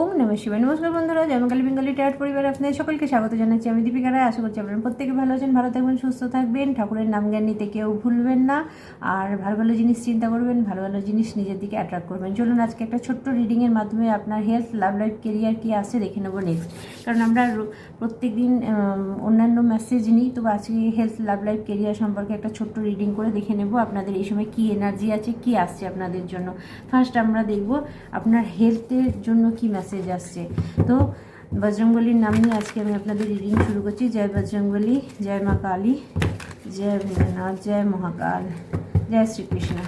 ওম নমঃ শিবায়। নমস্কার বন্ধুরা জয়মকালী বেঙ্গলি ট্যাট পরিবারে আপনাদের সকলকে স্বাগত জানাচ্ছি আমি দীপিকা রায় আশা করছি আপনারা প্রত্যেকে ভালো আছেন, ভালো থাকবেন, সুস্থ থাকবেন। ঠাকুরের নাম জ্ঞান নিতে কেউ ভুলবেন না। আর ভালো ভালো জিনিস চিন্তা করবেন, ভালো ভালো জিনিস নিজের দিকে অ্যাট্রাক্ট করবেন। চলুন আজকে একটা ছোট্ট রিডিংয়ের মাধ্যমে আপনার হেলথ লাভ লাইফ কেরিয়ার কী আছে দেখে নেব নেক্সট কারণ আমরা প্রত্যেক দিন অন্যান্য মেসেজ নিই, তো আজকে হেলথ লাভ লাইফ কেরিয়ার সম্পর্কে একটা ছোট্ট রিডিং করে দেখে নেব। আপনাদের এই সময় কী এনার্জি আছে, কী আসছে আপনাদের জন্য। ফার্স্ট আমরা দেখব আপনার হেলথের জন্য কী মেসেজ আসছে। তো বজরঙ্গলির নাম নিয়ে আজকে আমি আপনাদের রিডিং শুরু করছি। জয় বজরঙ্গলি জয় মা কালী, জয় ভোলেনাথ জয় মহাকাল, জয় শ্রীকৃষ্ণ।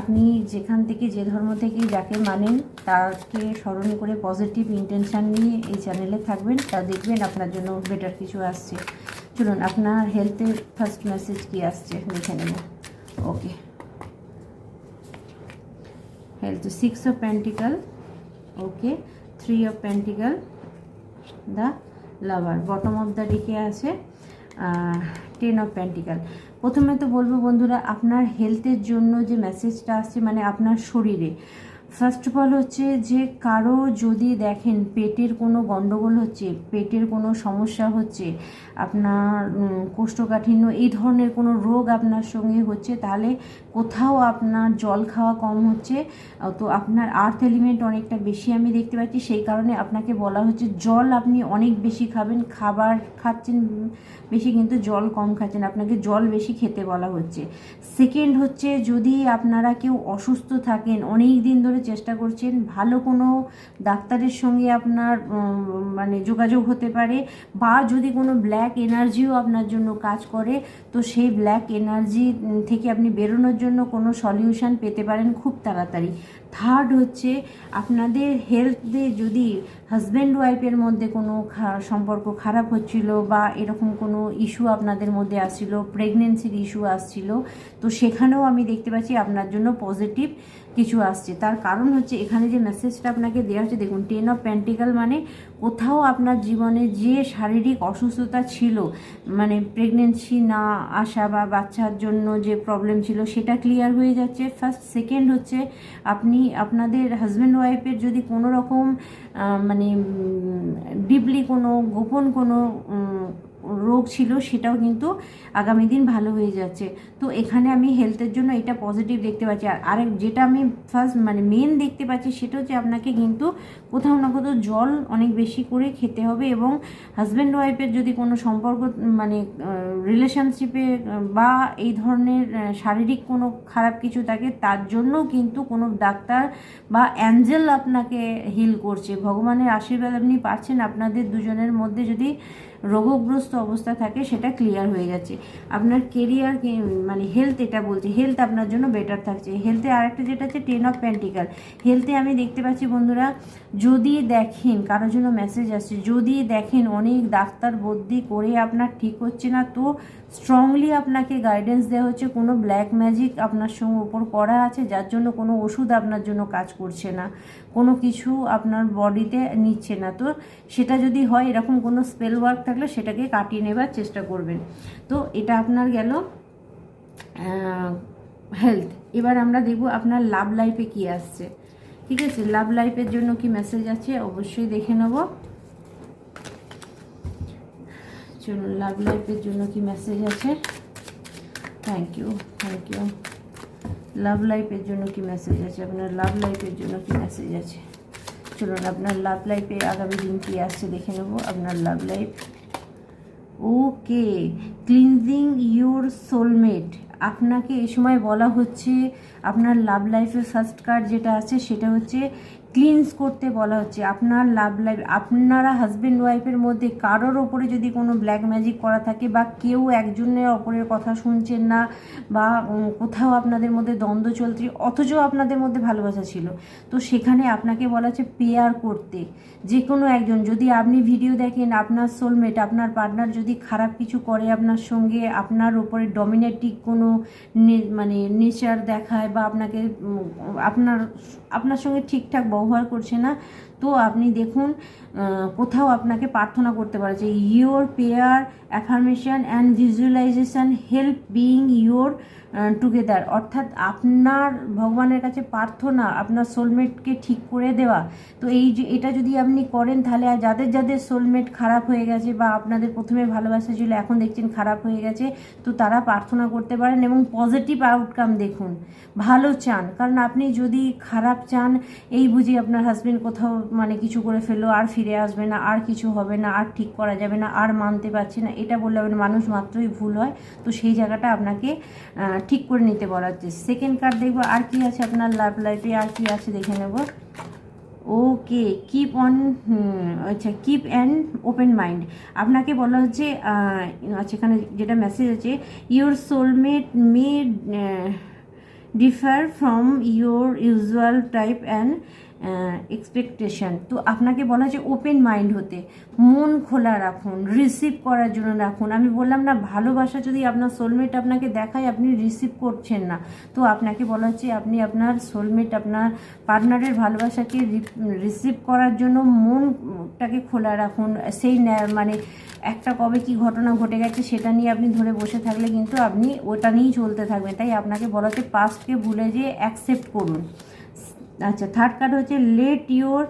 আপনি যেখান থেকে যে ধর্ম থেকে যাকে মানেন, তাকে স্মরণ করে পজিটিভ ইন্টেনশান নিয়ে এই চ্যানেলে থাকবেন। তা দেখবেন আপনার জন্য বেটার কিছু আসছে। চলুন, আপনার হেলথের ফার্স্ট মেসেজ কি আসছে? দেখে নেব। Okay health six of pentacle okay three of pentacle the lover bottom of the deck আছে টেন অফ প্যান্টিক্যাল প্রথমে তো বলব বন্ধুরা, আপনার হেলথের জন্য যে মেসেজটা আসছে মানে আপনার শরীরে ফার্স্ট অফ অল হচ্ছে যে কারও যদি দেখেন পেটের কোনো গণ্ডগোল হচ্ছে, পেটের কোনো সমস্যা হচ্ছে, আপনার কোষ্ঠকাঠিন্য, এই ধরনের কোনো রোগ আপনার সঙ্গে হচ্ছে, তাহলে কোথাও আপনার জল খাওয়া কম হচ্ছে। তো আপনার আর্থ এলিমেন্ট অনেকটা বেশি আমি দেখতে পাচ্ছি, সেই কারণে আপনাকে বলা হচ্ছে জল আপনি অনেক বেশি খাবেন, খাবার খাচ্ছেন বেশি কিন্তু জল কম খাচ্ছেন, আপনাকে জল বেশি খেতে বলা হচ্ছে। সেকেন্ড হচ্ছে যদি আপনারা কেউ অসুস্থ থাকেন, অনেক দিন ধরে চেষ্টা করছেন। ভালো কোনো ডাক্তারের সঙ্গে আপনার মানে যোগাযোগ হতে পারে বা যদি কোনো ব্ল্যাক এনার্জিও আপনার জন্য কাজ করে, তো সেই ব্ল্যাক এনার্জি থেকে আপনি বেরোনোর জন্য কোনো সলিউশন পেতে পারেন খুব তাড়াতাড়ি। থার্ড হচ্ছে আপনাদের হেলথে যদি হাজব্যান্ড ওয়াইফের মধ্যে কোনো সম্পর্ক খারাপ হচ্ছিল বা এরকম কোনো ইস্যু আপনাদের মধ্যে আসছিল প্রেগনেন্সির ইস্যু আসছিল, তো সেখানেও আমি দেখতে পাচ্ছি আপনার জন্য পজিটিভ কিছু আসছে। তার কারণ হচ্ছে এখানে যে মেসেজটা আপনাকে দেওয়া হচ্ছে, দেখুন টেন অফ প্যান্টিক্যাল মানে কোথাও আপনার জীবনে যে শারীরিক অসুস্থতা ছিল মানে প্রেগনেন্সি না আসা বা বাচ্চার জন্য যে প্রবলেম ছিল, সেটা ক্লিয়ার হয়ে যাচ্ছে। ফার্স্ট সেকেন্ড হচ্ছে আপনি আপনাদের হাজব্যান্ড ওয়াইফের যদি কোনো রকম মানে ডিপলি কোনো, গোপন কোনো রোগ ছিল, সেটাও কিন্তু আগামী দিন ভালো হয়ে যাচ্ছে। তো এখানে আমি হেলথের জন্য এটা পজিটিভ দেখতে পাচ্ছি। আর আরেক যেটা আমি ফার্স্ট মানে মেন দেখতে পাচ্ছি, সেটা হচ্ছে আপনাকে কিন্তু কোথাও না কোথাও জল অনেক বেশি করে খেতে হবে এবং হাজব্যান্ড ওয়াইফের যদি কোনো সম্পর্ক মানে রিলেশনশিপে বা এই ধরনের শারীরিক কোনো খারাপ কিছু থাকে, তার জন্য কিন্তু কোনো ডাক্তার বা অ্যাঞ্জেল আপনাকে হিল করছে। ভগবানের আশীর্বাদ আপনি পাচ্ছেন। আপনাদের দুজনের মধ্যে যদি রোগগ্রস্ত অবস্থা থাকে, সেটা ক্লিয়ার হয়ে যাচ্ছে। আপনার কেরিয়ার মানে হেলথ এটা বলছে হেলথ আপনার জন্য বেটার থাকছে। হেলথে আরেকটা যেটা হচ্ছে টেন অফ প্যান্টিকাল হেলথে আমি দেখতে পাচ্ছি বন্ধুরা, যদি দেখেন, কারোর জন্য মেসেজ আসছে, যদি দেখেন অনেক ডাক্তার বদ্যি করে আপনার ঠিক হচ্ছে না, তো স্ট্রংলি আপনাকে গাইডেন্স দেওয়া হচ্ছে, কোনো ব্ল্যাক ম্যাজিক আপনার সঙ্গে ওপর করা আছে, যার জন্য কোনো ওষুধ আপনার জন্য কাজ করছে না। কোনো কিছু আপনার বডিতে নিচ্ছে না। তো সেটা যদি হয়, এরকম কোনো স্পেল ওয়ার্ক থাকলে সেটাকে কাটিয়ে নেবার চেষ্টা করবেন। তো এটা আপনার গেল হেলথ এবার আমরা দেখব আপনার লাভ লাইফে কি আসছে। ঠিক আছে? লাভ লাইফের জন্য কি মেসেজ আছে? অবশ্যই দেখে নেব। চলুন লাভ লাইফের জন্য কি মেসেজ আছে? Thank you thank you love লাইফের জন্য কি মেসেজ আছে? আপনার লাভ লাইফের জন্য কি মেসেজ আছে? চলুন, আপনার লাভ লাইফে আগামী দিন কি আসছে দেখে নেব। আপনার love life okay cleansing your soulmate আপনাকে এ সময় বলা হচ্ছে, আপনার লাভ লাইফের ফার্স্ট কার্ড যেটা আছে, সেটা হচ্ছে ক্লিনস করতে বলা হচ্ছে। আপনার লাভ লাইফ আপনারা হাজব্যান্ড ওয়াইফের মধ্যে কারোর ওপরে যদি কোনো ব্ল্যাক ম্যাজিক করা থাকে বা কেউ একজনের ওপরের কথা শুনছেন না বা কোথাও আপনাদের মধ্যে দ্বন্দ্ব চলছে, অথচ আপনাদের মধ্যে ভালোবাসা ছিল, তো সেখানে আপনাকে বলা হচ্ছে পেয়ার করতে। যে কোনো একজন, যদি আপনি ভিডিও দেখেন, আপনার সোলমেট আপনার পার্টনার যদি খারাপ কিছু করে আপনার সঙ্গে, আপনার ওপরে ডমিনেটিক কোনো মানে নেচার দেখায় বা আপনাকে আপনার আপনার সঙ্গে ঠিকঠাক ব্যবহার করছে না। তো আপনি দেখুন কোথাও আপনাকে প্রার্থনা করতে পারে যে your prayer affirmation and visualisation help bring your together অর্থাৎ আপনার ভগবানের কাছে প্রার্থনা, আপনার সোলমেটকে ঠিক করে দেওয়া। তো এই যে, এটা যদি আপনি করেন, তাহলে আর যাদের যাদের সোলমেট খারাপ হয়ে গেছে বা আপনাদের প্রথমে ভালোবাসা ছিল, এখন দেখছেন খারাপ হয়ে গেছে, তো তারা প্রার্থনা করতে পারেন এবং পজিটিভ আউটকাম দেখুন। ভালো চান। কারণ আপনি যদি খারাপ চান, এই বুঝি আপনার হাজবেন্ড কোথাও মানে কিছু করে ফেলল, আর ফিরে আসবে না, আর কিছু হবে না, আর ঠিক করা যাবে না, আর মানতে পারছি না। এটা বললে হবে মানুষ মাত্রই ভুল হয়। তো সেই জায়গাটা আপনাকে ঠিক করে নিতে বলা হচ্ছে সেকেন্ড কার্ড দেখব, আর কি আছে আপনার লাভ লাইফে আর কি আছে দেখে নেব। ওকে কিপ অন আচ্ছা কিপ অ্যান্ড ওপেন মাইন্ড আপনাকে বলা হচ্ছে আচ্ছা এখানে যেটা মেসেজ আছে your soulmate may differ from your usual type and expectation তো আপনাকে বলা হচ্ছে ওপেন মাইন্ড হতে। মন খোলা রাখুন রিসিভ করার জন্য রাখুন। আমি বললাম না, ভালোবাসা যদি আপনার সোলমেট আপনাকে দেখায়, আপনি রিসিভ করছেন না। তো আপনাকে বলা হচ্ছে আপনি আপনার সোলমেট আপনার পার্টনারের ভালোবাসাকে রিসিভ করার জন্য মনটাকে খোলা রাখুন। সেই মানে একটা কবে কি ঘটনা ঘটে গেছে সেটা নিয়ে আপনি ধরে বসে থাকলে কিন্তু আপনি ওটা নিয়েই চলতে থাকবেন। তাই আপনাকে বলা হচ্ছে পাস্টকে ভুলে যেয়ে অ্যাকসেপ্ট করুন। আচ্ছা থার্ড কার্ড হচ্ছে let your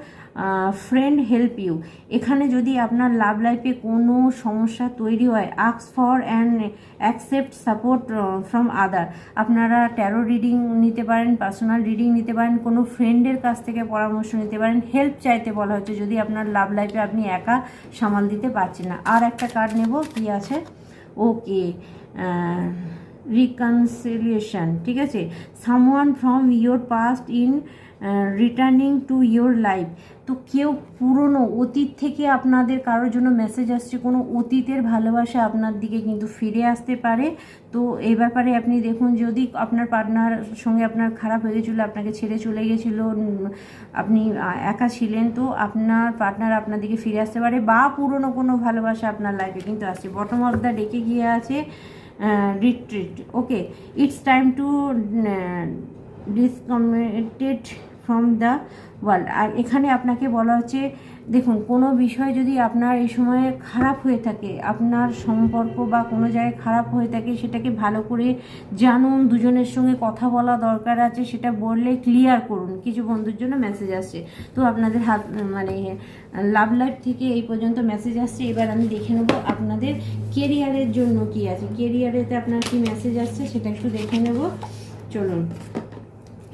friend help you এখানে যদি আপনার লাভ লাইফে কোনো সমস্যা তৈরি হয় আক্স for and accept support from other আপনারা ট্যারো রিডিং নিতে পারেন পার্সোনাল রিডিং নিতে পারেন, কোনো ফ্রেন্ডের কাছ থেকে পরামর্শ নিতে পারেন। হেল্প চাইতে বলা হচ্ছে যদি আপনার লাভ লাইফে আপনি একা সামাল দিতে পারছেন না। আর একটা কার্ড নেব, কি আছে? ওকে রিকনসিলিয়েশন ঠিক আছে? Someone from your past in returning to your life তো কেউ পুরনো অতীত থেকে আপনাদের কারোর জন্য মেসেজ আসছে, কোনো অতীতের ভালোবাসা আপনার দিকে কিন্তু ফিরে আসতে পারে। তো এই ব্যাপারে আপনি দেখুন, যদি আপনার পার্টনার সঙ্গে আপনার খারাপ হয়ে গেছিল, আপনাকে ছেড়ে চলে গেছিল আপনি একা ছিলেন, তো আপনার পার্টনার আপনার দিকে ফিরে আসতে পারে বা পুরনো কোনো ভালোবাসা আপনার লাইফে কিন্তু আসছে। বটম অফ দ্য ডেকে গিয়ে আছে। Uh, retreat. Okay it's time to uh, disconnected from the world আর এখানে আপনাকে বলা হচ্ছে, দেখুন, কোনো বিষয় যদি আপনার এই সময়ে খারাপ হয়ে থাকে, আপনার সম্পর্ক বা কোনো জায়গায় খারাপ হয়ে থাকে, সেটাকে ভালো করে জানুন, দুজনের সঙ্গে কথা বলা দরকার আছে, সেটা বললে ক্লিয়ার করুন। কিছু বন্ধুর জন্য মেসেজ আসছে। তো আপনাদের হাত মানে লাভ লাইফ থেকে এই পর্যন্ত মেসেজ আসছে। এবার আমি দেখে নেব আপনাদের কেরিয়ারের জন্য কি আছে। কেরিয়ারেতে আপনার কি মেসেজ আসছে, সেটা একটু দেখে নেব। চলুন।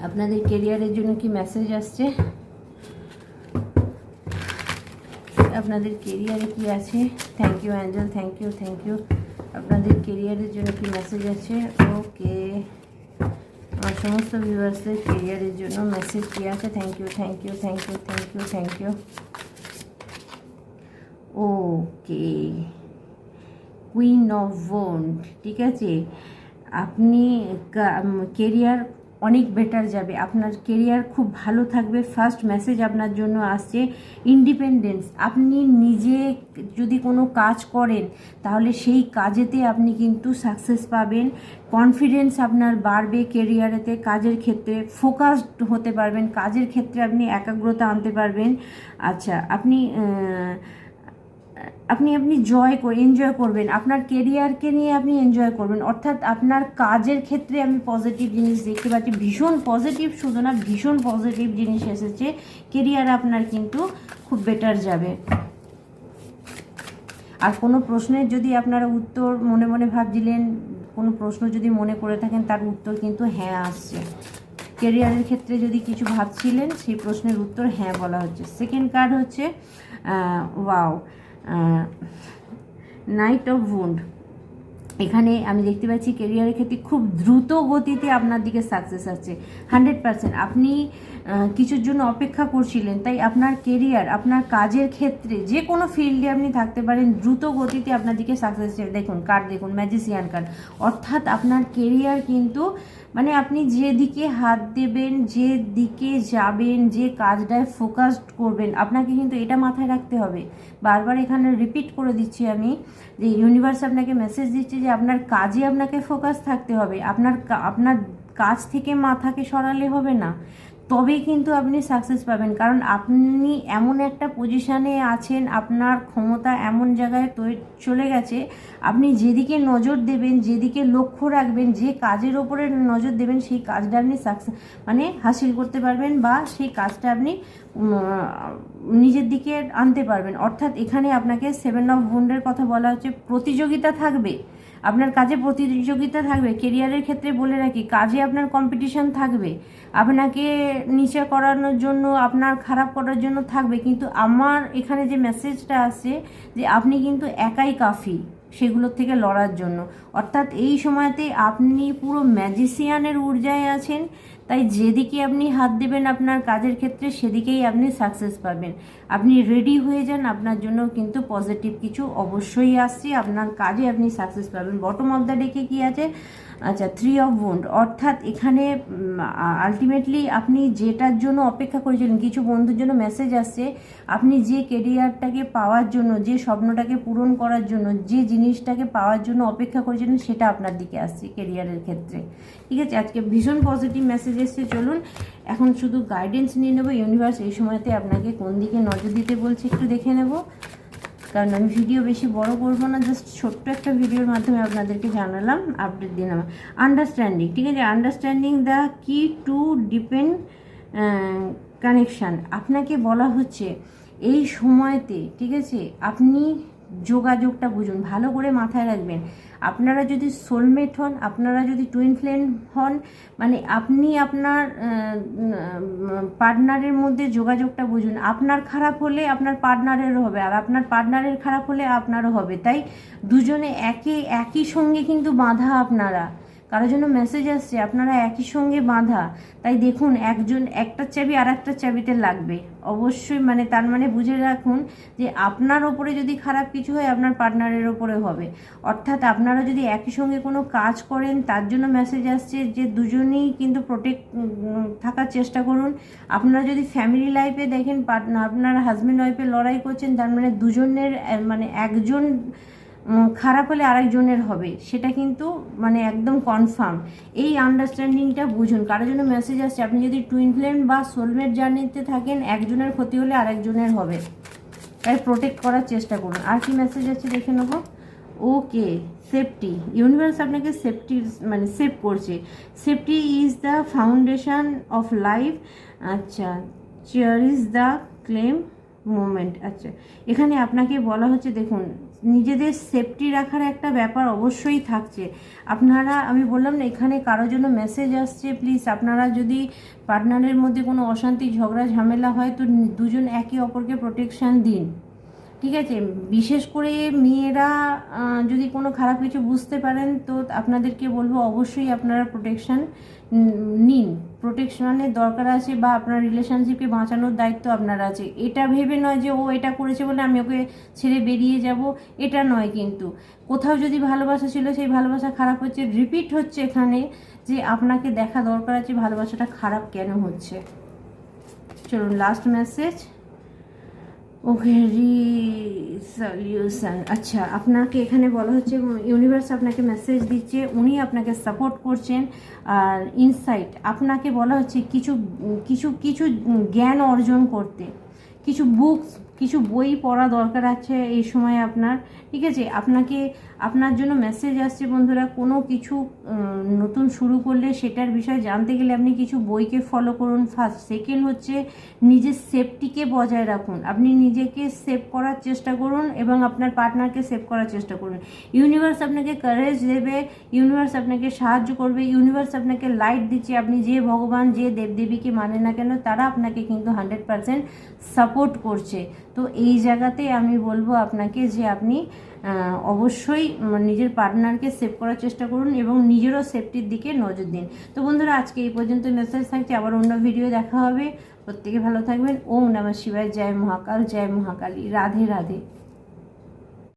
আপনাদের কেরিয়ারের জন্য কি মেসেজ আসছে? আপনাদের কেরিয়ারে কি আছে? Thank you angel thank you thank you আপনাদের কেরিয়ারের জন্য কি মেসেজ আছে ওকে আমার সমস্ত ভিউয়ার্সদের কেরিয়ারের জন্য মেসেজ কি আছে? Thank you thank you thank you thank you thank you okay queen of ঠিক আছে? আপনি কেরিয়ার অনেক বেটার যাবে। আপনার কেরিয়ার খুব ভালো থাকবে। ফার্স্ট মেসেজ আপনার জন্য আসছে ইন্ডিপেন্ডেন্স আপনি নিজে যদি কোনো কাজ করেন, তাহলে সেই কাজেতে আপনি কিন্তু সাকসেস পাবেন। কনফিডেন্স আপনার বাড়বে কেরিয়ারেতে কাজের ক্ষেত্রে ফোকাসড হতে পারবেন। কাজের ক্ষেত্রে আপনি একাগ্রতা আনতে পারবেন। আচ্ছা আপনি আপনি আপনি জয় করে এনজয় করবেন। আপনার কেরিয়ারকে নিয়ে আপনি এনজয় করবেন। অর্থাৎ আপনার কাজের ক্ষেত্রে আমি পজিটিভ জিনিস দেখতে পাচ্ছি। ভীষণ পজিটিভ শুধু না ভীষণ পজিটিভ জিনিস এসেছে। কেরিয়ার আপনার কিন্তু খুব বেটার যাবে। আর কোনো প্রশ্নের যদি আপনারা উত্তর মনে মনে ভাবছিলেন, কোনো প্রশ্ন যদি মনে করে থাকেন, তার উত্তর কিন্তু হ্যাঁ আসছে। কেরিয়ারের ক্ষেত্রে যদি কিছু ভাবছিলেন, সেই প্রশ্নের উত্তর হ্যাঁ বলা হচ্ছে। সেকেন্ড কার্ড হচ্ছে ওয়াও নাইট অফ উন্ড এখানে আমি দেখতে পাচ্ছি কেরিয়ারের ক্ষেত্রে খুব দ্রুত গতিতে আপনার দিকে সাকসেস আছে হান্ড্রেড পার্সেন্ট আপনি কিছুর জন্য অপেক্ষা করছিলেন, তাই আপনার কেরিয়ার আপনার কাজের ক্ষেত্রে যে কোনো ফিল্ডে আপনি থাকতে পারেন, দ্রুত গতিতে আপনার দিকে সাকসেস দেখুন কার্ড দেখুন ম্যাজিসিয়ান কার্ড অর্থাৎ আপনার কেরিয়ার কিন্তু মানে আপনি যেদিকে হাত দেবেন, যে দিকে যাবেন, যে কাজটায় ফোকাসড করবেন, আপনাকে কিন্তু এটা মাথায় রাখতে হবে। বারবার এখানে রিপিট করে দিচ্ছি আমি, যে ইউনিভার্স আপনাকে মেসেজ দিচ্ছে যে আপনার কাজে আপনাকে ফোকাস থাকতে হবে, আপনার আপনার কাজ থেকে মাথাকে সরালে হবে না। তবেই কিন্তু আপনি সাকসেস পাবেন। কারণ আপনি এমন একটা পজিশানে আছেন, আপনার ক্ষমতা এমন জায়গায় চলে গেছে, আপনি যেদিকে নজর দেবেন, যেদিকে লক্ষ্য রাখবেন, যে কাজের ওপরে নজর দেবেন, সেই কাজটা আপনি সাকসেস মানে হাসিল করতে পারবেন বা সেই কাজটা আপনি নিজের দিকে আনতে পারবেন। অর্থাৎ এখানে আপনাকে সেভেন অফ বুন্ডের কথা বলা হচ্ছে, প্রতিযোগিতা থাকবে। আপনার কাজে প্রতিযোগিতা থাকবে কেরিয়ারের ক্ষেত্রে বলে রাখি, কাজে আপনার কম্পিটিশান থাকবে। আপনাকে নিচে করানোর জন্য, আপনার খারাপ করার জন্য থাকবে। কিন্তু আমার এখানে যে মেসেজটা আছে যে আপনি কিন্তু একাই কাফি। সেগুলোর থেকে লড়ার জন্য। অর্থাৎ এই সময়তে আপনি পুরো ম্যাজিসিয়ানের ঊর্জায় আছেন, তাই যেদিকে আপনি হাত দেবেন আপনার কাজের ক্ষেত্রে সেদিকেই আপনি সাকসেস পাবেন। আপনি রেডি হয়ে যান, আপনার জন্য কিন্তু পজিটিভ কিছু অবশ্যই আসছে, আপনার কাজে আপনি সাকসেস পাবেন। বটম অফ দ্য ডেকে কী আছে? আচ্ছা থ্রি অফ বুন্ড অর্থাৎ এখানে আলটিমেটলি আপনি যেটার জন্য অপেক্ষা করেছিলেন, কিছু বন্ধুর জন্য মেসেজ আসছে, আপনি যে কেরিয়ারটাকে পাওয়ার জন্য, যে স্বপ্নটাকে পূরণ করার জন্য, যে জিনিসটাকে পাওয়ার জন্য অপেক্ষা করেছিলেন, সেটা আপনার দিকে আসছে কেরিয়ারের ক্ষেত্রে। ঠিক আছে, আজকে ভীষণ পজিটিভ মেসেজ এসছে, চলুন। এখন শুধু গাইডেন্স নিয়ে নেব ইউনিভার্স এই সময়তে আপনাকে কোন দিকে নজর দিতে বলছে, একটু দেখে নেব। কারণ আমি ভিডিও বেশি বড় করব না জাস্ট ছোট্ট একটা ভিডিওর মাধ্যমে আপনাদেরকে জানালাম আপডেট দিলাম আন্ডারস্ট্যান্ডিং ঠিক আছে? Understanding the key to depend connection আপনাকে বলা হচ্ছে, এই সময়তে, ঠিক আছে? আপনি যোগাযোগটা বুঝুন, ভালো করে মাথায় রাখবেন। আপনারা যদি সোলমেট হন, আপনারা যদি টুইন ফ্লেম হন মানে আপনি আপনার পার্টনারের মধ্যে যোগাযোগটা বুঝুন। আপনার খারাপ হলে আপনার পার্টনারেরও হবে, আর আপনার পার্টনারের খারাপ হলে আপনারও হবে। তাই দুজনে একে, একই সঙ্গে কিন্তু বাঁধা আপনারা। কারোর জন্য মেসেজ আসছে, আপনারা একই সঙ্গে বাঁধা। তাই দেখুন, একজন একটা চাবি আর একটা চাবিতে লাগবে। অবশ্যই মানে তার মানে বুঝে রাখুন যে আপনার ওপরে যদি খারাপ কিছু হয়, আপনার পার্টনারের ওপরে হবে। অর্থাৎ আপনারা যদি একই সঙ্গে কোনো কাজ করেন, তার জন্য মেসেজ আসছে যে দুজনেই কিন্তু প্রোটেক্ট থাকার চেষ্টা করুন। আপনারা যদি ফ্যামিলি লাইফে দেখেন, partner- আপনার হাজব্যান্ড ওয়াইফে লড়াই করছেন, তার মানে দুজনের মানে একজন খারাপ হলে আরেকজনের হবে, সেটা কিন্তু মানে একদম কনফার্ম এই আন্ডারস্ট্যান্ডিংটা বুঝুন কারোর জন্য মেসেজ আসছে, আপনি যদি টুইন ফ্লেম বা সোলমেট জার্নিতে থাকেন, একজনের ক্ষতি হলে আরেকজনের হবে। তাই প্রোটেক্ট করার চেষ্টা করুন। আর কি মেসেজ আছে দেখে নেব? ওকে সেফটি ইউনিভার্স আপনাকে সেফটি মানে সেভ করছে। Safety is the foundation of life আচ্ছা chair is the claim moment আচ্ছা এখানে আপনাকে বলা হচ্ছে, দেখুন, নিজেদের সেফটি রাখার একটা ব্যাপার অবশ্যই থাকছে। আপনারা, আমি বললাম না, এখানে কারও জন্য মেসেজ আসছে প্লিজ আপনারা যদি পার্টনারের মধ্যে কোনো অশান্তি, ঝগড়া, ঝামেলা হয়, তো দুজন একে অপরকে প্রোটেকশান দিন। ঠিক আছে, বিশেষ করে মেয়েরা যদি কোনো খারাপ কিছু বুঝতে পারেন, তো আপনাদেরকে বলব অবশ্যই আপনারা প্রোটেকশান নিন। প্রোটেকশনের দরকার আছে বা আপনার রিলেশনশিপকে বাঁচানোর দায়িত্ব আপনার আছে। এটা ভেবে নয় যে ও এটা করেছে বলে আমি ওকে ছেড়ে বেরিয়ে যাব, এটা নয় কিন্তু। কোথাও যদি ভালোবাসা ছিল, সেই ভালোবাসা খারাপ হচ্ছে। রিপিট হচ্ছে এখানে যে আপনাকে দেখা দরকার আছে, ভালোবাসাটা খারাপ কেন হচ্ছে? চলুন লাস্ট মেসেজ ওকে সলিউশন আচ্ছা আপনাকে এখানে বলা হচ্ছে ইউনিভার্স আপনাকে মেসেজ দিচ্ছে, উনি আপনাকে সাপোর্ট করছেন, আর ইনসাইট আপনাকে বলা হচ্ছে কিছু কিছু কিছু জ্ঞান অর্জন করতে, কিছু বুকস কিছু বই পড়া দরকার আছে এই সময় আপনার। ঠিক আছে? আপনাকে, আপনার জন্য মেসেজ আসছে বন্ধুরা, কোনো কিছু নতুন শুরু করলে সেটার বিষয়ে জানতে গেলে আপনি কিছু বইকে ফলো করুন। ফার্স্ট সেকেন্ড হচ্ছে নিজের সেফটিকে বজায় রাখুন। আপনি নিজেকে সেভ করার চেষ্টা করুন এবং আপনার পার্টনারকে সেভ করার চেষ্টা করুন। ইউনিভার্স আপনাকে কারেজ দেবে ইউনিভার্স আপনাকে সাহায্য করবে ইউনিভার্স আপনাকে লাইট দিচ্ছে। আপনি যে ভগবান, যে দেবদেবীকে মানে না কেন, তারা আপনাকে কিন্তু হান্ড্রেড পারসেন্ট সাপোর্ট করছে। তো এই জায়গাতে আমি বলব আপনাকে যে আপনি অবশ্যই নিজের পার্টনারকে সেভ করার চেষ্টা করুন এবং নিজেরও সেফটির দিকে নজর দিন। তো বন্ধুরা, আজকে এই পর্যন্ত মেসেজ থাকছে। আবার অন্য ভিডিও দেখা হবে। প্রত্যেকে ভালো থাকবেন। ওম নমঃ শিবায়। জয় মহাকাল। জয় মহাকালী। রাধে রাধে।